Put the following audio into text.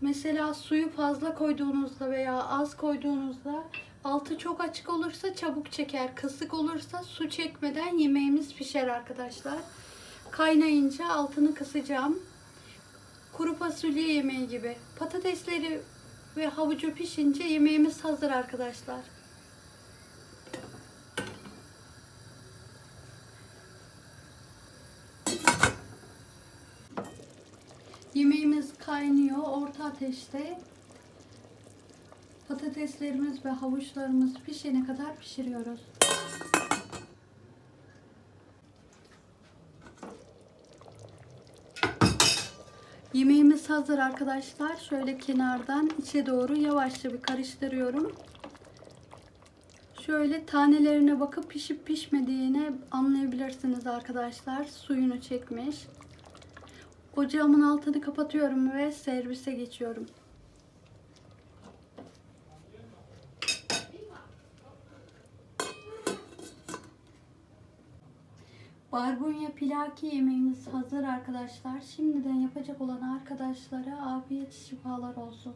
Mesela suyu fazla koyduğunuzda veya az koyduğunuzda altı çok açık olursa çabuk çeker. Kısık olursa su çekmeden yemeğimiz pişer arkadaşlar. Kaynayınca altını kısacağım. Kuru fasulye yemeği gibi. Patatesleri ve havucu pişince yemeğimiz hazır arkadaşlar. Yemeğimiz kaynıyor orta ateşte. Patateslerimiz ve havuçlarımız pişene kadar pişiriyoruz. Yemeğimiz hazır arkadaşlar. Şöyle kenardan içe doğru yavaşça bir karıştırıyorum. Şöyle tanelerine bakıp pişip pişmediğini anlayabilirsiniz arkadaşlar. Suyunu çekmiş. Ocağımın altını kapatıyorum ve servise geçiyorum. Barbunya pilaki yemeğimiz hazır arkadaşlar. Şimdiden yapacak olan arkadaşlara afiyet şifalar olsun.